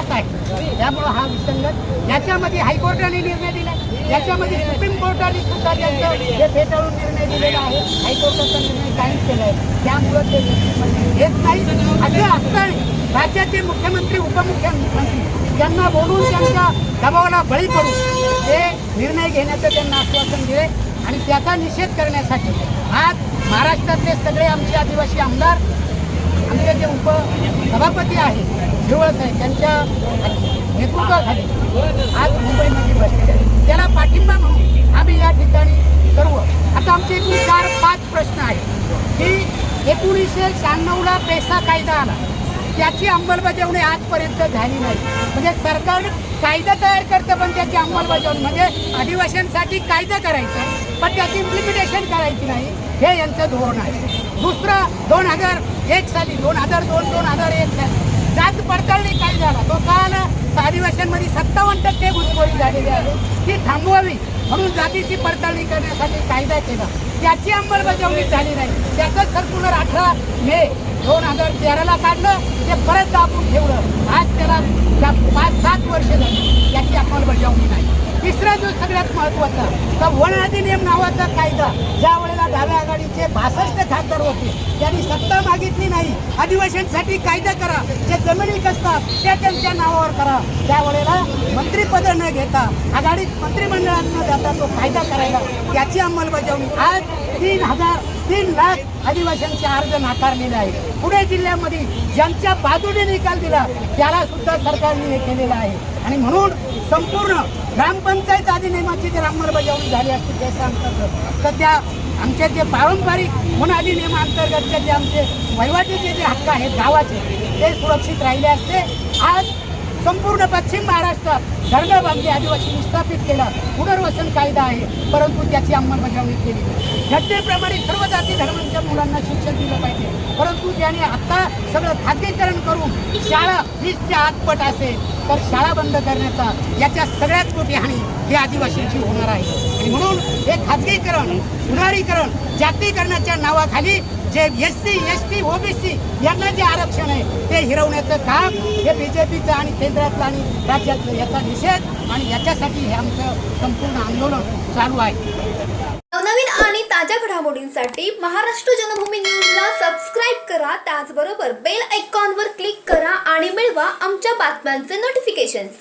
जात आहे. त्यामुळं हा विसंगत. याच्यामध्ये हायकोर्टाने निर्णय दिला याच्यामध्ये सुप्रीम कोर्टाने सुद्धा त्यांचं हे फेटाळून निर्णय दिलेला आहे. हायकोर्टाचा निर्णय कायम केलाय. आहे त्यामुळं ते येत नाही असं असतं राज्याचे मुख्यमंत्री उपमुख्यमंत्री त्यांना बोलून त्यांच्या दबावाला बळी पडून ते निर्णय घेण्याचं त्यांना आश्वासन दिले आणि त्याचा निषेध करण्यासाठी आज महाराष्ट्रातले सगळे आमचे आदिवासी आमदार आमचे जे उपसभापती आहेत हिरवळ आहे त्यांच्या नेतृत्वाखाली आज मुंबईमध्ये बसले त्याला पाठिंबा म्हणून आम्ही या ठिकाणी सर्व आता आमचे एकूण चार पाच प्रश्न आहेत. की एकोणीसशे शहाण्णवला पेसा कायदा आला. त्याची अंमलबजावणी आजपर्यंत झाली नाही. म्हणजे सरकार कायदा तयार करतं पण त्याची अंमलबजावणी म्हणजे आदिवासींसाठी कायदा करायचा पण त्याची इम्प्लिमेंटेशन करायची नाही हे यांचं धोरण आहे. दुसरं दोन हजार एक साली दोन हजार दोन दोन हजार एक साली जात पडताळणी काय झाला? तो का आदिवासींमध्ये सत्तावन्न टक्के घुसखोरी झालेली आहे. ती थांबवावी म्हणून जातीची पडताळणी करण्यासाठी कायदा केला. त्याची अंमलबजावणी झाली नाही. त्याचं सर्क्युलर अठरा मे दोन हजार तेराला काढलं. ते परत दाबून ठेवलं. आज त्याला पाच सात वर्ष झाली. त्याची अंमलबजावणी नाही. तिसरा जो सगळ्यात महत्त्वाचा तर वन अधिनियम नावाचा कायदा ज्या वेळेला डाव्या आघाडीचे बासष्ट खासदार होते त्यांनी सत्ता मागितली नाही. आदिवासींसाठी कायदा करा. जे जमिनी कसतात त्या त्यांच्या नावावर करा. त्यावेळेला मंत्रीपद न घेता आघाडीत मंत्रिमंडळात न जाता तो कायदा त्याची अंमलबजावणी. आज तीन हजार तीन लाख आदिवासींचे अर्ज नाकारलेले आहे पुणे जिल्ह्यामध्ये ज्यांच्या बाजूने निकाल दिला त्याला सुद्धा सरकारने हे केलेलं आहे. आणि म्हणून संपूर्ण ग्रामपंचायत अधिनियमाची जर अंमलबजावणी झाली असती देशांतर्गत तर त्या आमचे जे पारंपरिक वन अधिनियमांतर्गतचे जे आमचे वहिवाटीचे जे हक्क आहेत गावाचे ते सुरक्षित राहिले असते. आज संपूर्ण पश्चिम महाराष्ट्रात धरणं बांधली आदिवासी विस्थापित केला. पुनर्वसन कायदा आहे. परंतु त्याची अंमलबजावणी केली घटनेप्रमाणे सर्व जाती धर्मांच्या मुलांना शिक्षण दिलं पाहिजे. परंतु त्याने आत्ता सगळं खाजगीकरण करून शाळा वीसच्या आतपट असेल तर शाळा बंद करण्याचा याच्या सगळ्यात मोठी हानी ही आदिवासींची होणार आहे. आणि म्हणून हे खाजगीकरण पुनरीकरण जातीकरणाच्या नावाखाली जे S C S T OBC यांना जे आरक्षण आहे ते हिरवण्याचं काम हे बीजेपीचं आणि केंद्रातलं आणि राज्यातलं याचा निषेध आणि याच्यासाठी हे आमचं संपूर्ण आंदोलन चालू आहे. नवनवीन आणि ताज्या घडामोडींसाठी महाराष्ट्र जनभूमी न्यूजला सबस्क्राईब करा. त्याचबरोबर बेल आयकॉनवर क्लिक करा आणि मिळवा आमच्या बातम्यांचे नोटिफिकेशन्स